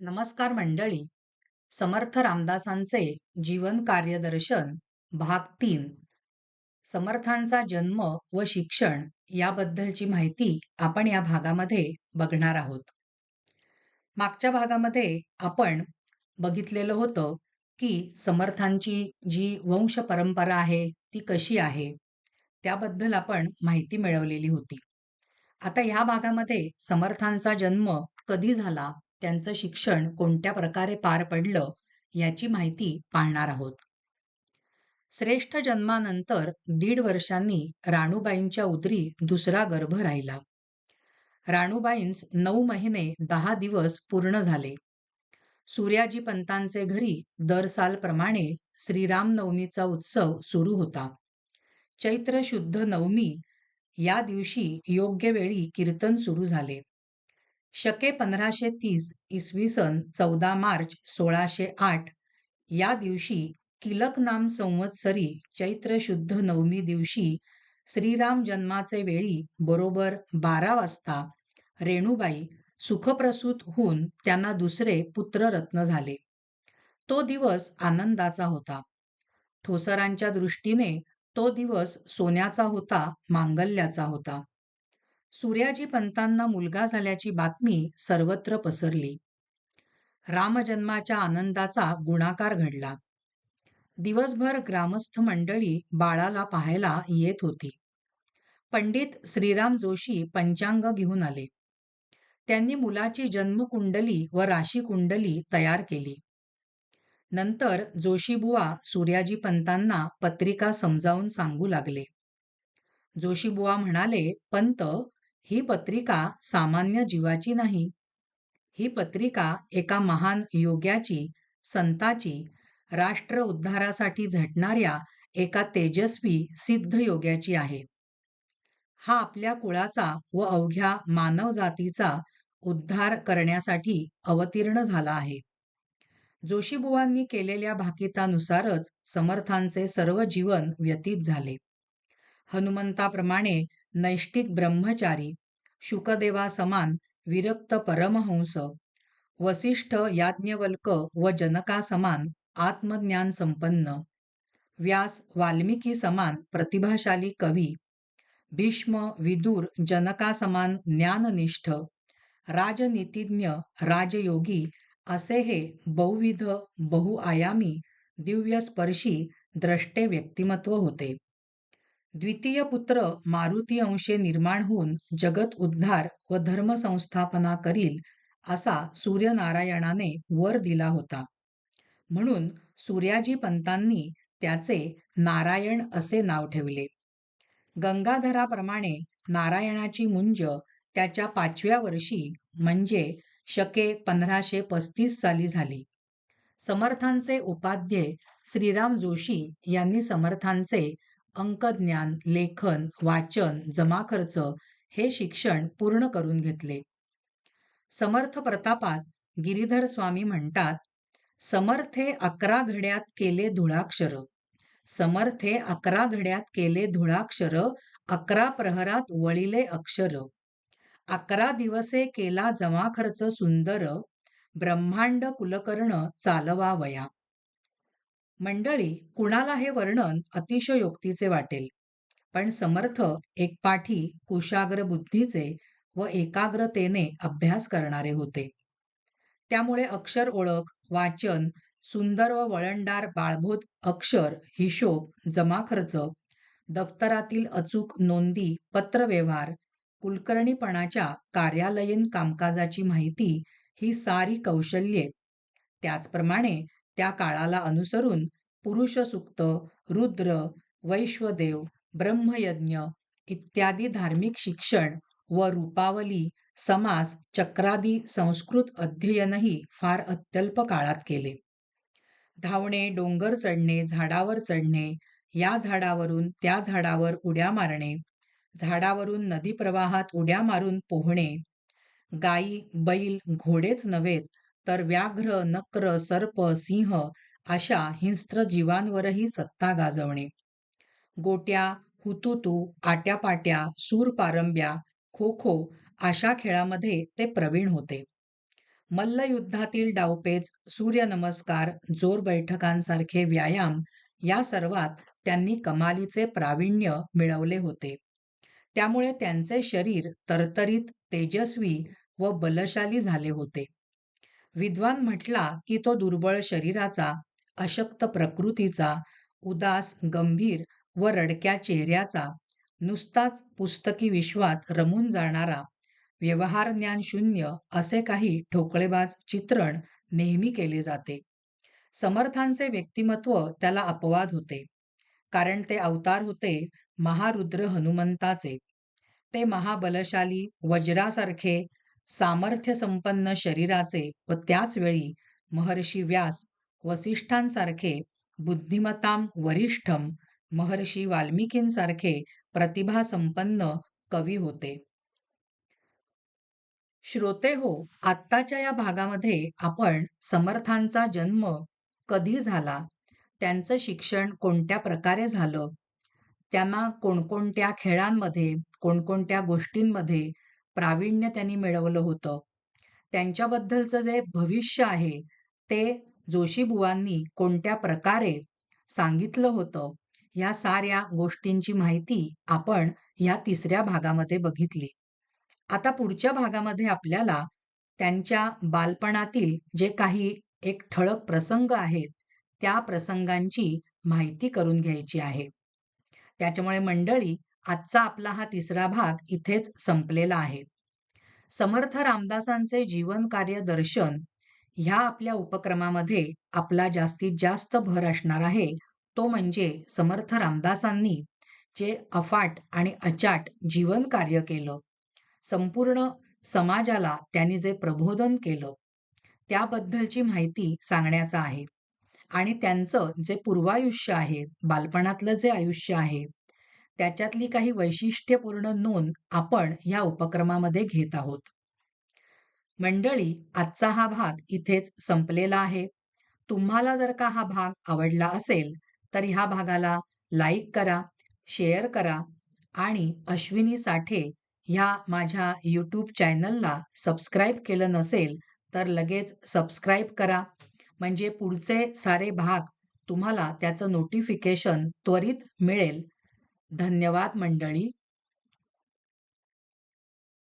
नमस्कार मंडळी. समर्थ रामदासांचे जीवन कार्यदर्शन भाग तीन. समर्थांचा जन्म व शिक्षण याबद्दलची माहिती आपण या भागामध्ये बघणार आहोत. मागच्या भागामध्ये आपण बघितलेलं होतं की समर्थांची जी वंश परंपरा आहे ती कशी आहे त्याबद्दल आपण माहिती मिळवलेली होती. आता ह्या भागामध्ये समर्थांचा जन्म कधी झाला त्यांचं शिक्षण कोणत्या प्रकारे पार पडलं याची माहिती पाहणार आहोत. श्रेष्ठ जन्मानंतर दीड वर्षांनी राणूबाईंच्या उदरी दुसरा गर्भ राहिला. राणूबाईंस नऊ महिने दहा दिवस पूर्ण झाले. सूर्याजी पंतांचे घरी दर सालप्रमाणे श्रीरामनवमीचा उत्सव सुरू होता. चैत्र शुद्ध नवमी या दिवशी योग्य वेळी कीर्तन सुरू झाले. शके पंधराशे तीस इसवी सन चौदा मार्च सोळाशे आठ. या दिवशी किलक नाम संवत्सरी चैत्र शुद्ध नवमी दिवशी श्रीराम जन्माचे वेळी बरोबर बारा वाजता रेणुबाई सुखप्रसूत होऊन त्यांना दुसरे पुत्ररत्न झाले. तो दिवस आनंदाचा होता. ठोसरांच्या दृष्टीने तो दिवस सोन्याचा होता मांगल्याचा होता. सूर्याजी पंतांना मुलगा झाल्याची बातमी सर्वत्र पसरली. रामजन्माच्या आनंदाचा गुणाकार घडला. दिवसभर ग्रामस्थ मंडळी बाळाला पाहायला येत होती. पंडित श्रीराम जोशी पंचांग घेऊन आले. त्यांनी मुलाची जन्मकुंडली व राशी कुंडली तयार केली. नंतर जोशीबुवा सूर्याजी पंतांना पत्रिका समजावून सांगू लागले. जोशीबुवा म्हणाले पंत ही पत्रिका सामान्य जीवाची नाही. ही पत्रिका एका महान योग्याची संताची राष्ट्र उद्धारासाठी झटणाऱ्या एका तेजस्वी सिद्ध योग्याची आहे. हा आपल्या कुळाचा व अवघ्या मानव जातीचा उद्धार करण्यासाठी अवतीर्ण झाला आहे. जोशीबुवांनी केलेल्या भाकितानुसारच समर्थांचे सर्व जीवन व्यतीत झाले. हनुमंताप्रमाणे नैष्टिक ब्रह्मचारी शुकदेवा समान विरक्त परमहंस वसिष्ठ याज्ञवल्क व जनका समान आत्मज्ञान संपन्न व्यास वाल्मिकी समान प्रतिभाशाली कवी भीष्म विदूर जनका समान ज्ञाननिष्ठ राजनीतिज्ञ राजयोगी असे हे बहुविध बहुआयामी दिव्यस्पर्शी द्रष्टे व्यक्तिमत्व होते. द्वितीय पुत्र मारुती अंशे निर्माण होऊन जगत उद्धार व धर्म संस्थापना करील असा सूर्यनारायणाने वर दिला होता. म्हणून सूर्याजी पंतांनी त्याचे नारायण असे नाव ठेवले. गंगाधराप्रमाणे नारायणाची मुंज त्याच्या पाचव्या वर्षी म्हणजे शके पंधराशे पस्तीस साली झाली. समर्थांचे उपाध्ये श्रीराम जोशी यांनी समर्थांचे अंकज्ञान लेखन वाचन जमा खर्च हे शिक्षण पूर्ण करून घेतले. समर्थ प्रतापात गिरीधर स्वामी म्हणतात समर्थे अकरा घड्यात केले धुळाक्षर. समर्थे अकरा घड्यात केले धुळाक्षर अकरा प्रहरात वळिले अक्षर. अकरा दिवसे केला जमा खर्च सुंदर ब्रह्मांड कुलकर्ण चालवावया. मंडळी कुणाला हे वर्णन अतिशयोक्तीचे वाटेल. पण समर्थ एक पाठी कुशाग्र बुद्धीचे व एकाग्रतेने अभ्यास करणारे होते. त्यामुळे अक्षर ओळख वाचन सुंदर व वळणदार बाळभूत अक्षर हिशोब जमा खर्च दफ्तरातील अचूक नोंदी पत्रव्यवहार कुलकर्णीपणाच्या कार्यालयीन कामकाजाची माहिती ही सारी कौशल्ये. त्याचप्रमाणे त्या काळाला अनुसरून पुरुष सुक्त रुद्र वैश्वदेव ब्रह्मयज्ञ इत्यादी धार्मिक शिक्षण व रूपावली समास चक्रादी संस्कृत अध्ययनही फार अत्यल्प काळात केले. धावणे डोंगर चढणे झाडावर चढणे या झाडावरून त्या झाडावर उड्या मारणे झाडावरून नदी प्रवाहात उड्या मारून पोहणे गाई बैल घोडेच नव्हेत तर व्याघ्र नक्र सर्प सिंह अशा हिंस्त्र जीवांवरही सत्ता गाजवणे. गोट्या हुतुतू आट्यापाट्या सूर पारंब्या खो खो अशा खेळामध्ये ते प्रवीण होते. मल्लयुद्धातील डावपेच सूर्यनमस्कार जोर बैठकांसारखे व्यायाम या सर्वात त्यांनी कमालीचे प्रावीण्य मिळवले होते. त्यामुळे त्यांचे शरीर तरतरीत तेजस्वी व बलशाली झाले होते. विद्वान म्हटला की तो दुर्बळ शरीराचा अशक्त प्रकृतीचा उदास गंभीर व रडक्या चेहऱ्याचा नुसताच पुस्तकी विश्वात रमून जाणारा व्यवहार ज्ञान शून्य असे काही ठोकळेबाज चित्रण नेहमी केले जाते. समर्थांचे व्यक्तिमत्व त्याला अपवाद होते. कारण ते अवतार होते महारुद्र हनुमंताचे. ते महाबलशाली वज्रासारखे सामर्थ्य संपन्न शरीराचे व त्याच वेळी महर्षी व्यास वसिष्ठांसारखे बुद्धिमताम वरिष्ठम महर्षी वाल्मिकींसारखे प्रतिभासंपन्न कवी होते. श्रोते हो आत्ताच्या या भागामध्ये आपण समर्थांचा जन्म कधी झाला? त्यांचं शिक्षण कोणत्या प्रकारे झालं? त्यांना कोणकोणत्या खेळांमध्ये कोणकोणत्या गोष्टींमध्ये प्रावीण्य त्यांनी मिळवलं होतं. त्यांच्याबद्दलचं जे भविष्य आहे ते जोशीबुवांनी कोणत्या प्रकारे सांगितलं होतं या साऱ्या गोष्टींची माहिती आपण ह्या तिसऱ्या भागामध्ये बघितली. आता पुढच्या भागामध्ये आपल्याला त्यांच्या बालपणातील जे काही एक ठळक प्रसंग आहेत त्या प्रसंगांची माहिती करून घ्यायची आहे. त्याच्यामुळे मंडळी आजचा आपला हा तिसरा भाग इथेच संपलेला आहे. समर्थ रामदासांचे जीवन कार्य दर्शन ह्या आपल्या उपक्रमामध्ये आपला जास्तीत जास्त भर असणार आहे. तो म्हणजे समर्थ रामदासांनी जे अफाट आणि अचाट जीवन कार्य केलं. संपूर्ण समाजाला त्यांनी जे प्रबोधन केलं त्याबद्दलची माहिती सांगण्याचा आहे. आणि त्यांचं जे पूर्वायुष्य आहे बालपणातलं जे आयुष्य आहे त्याच्यातली काही वैशिष्ट्यपूर्ण नोंद आपण या उपक्रमामध्ये घेत आहोत. मंडळी आजचा हा भाग इथेच संपलेला आहे. तुम्हाला जर का हा भाग आवडला असेल तर ह्या भागाला लाईक करा शेअर करा आणि अश्विनी साठे ह्या माझ्या यूट्यूब चॅनलला सबस्क्राईब केलं नसेल तर लगेच सबस्क्राईब करा. म्हणजे पुढचे सारे भाग तुम्हाला त्याचं नोटिफिकेशन त्वरित मिळेल. धन्यवाद मंडळी.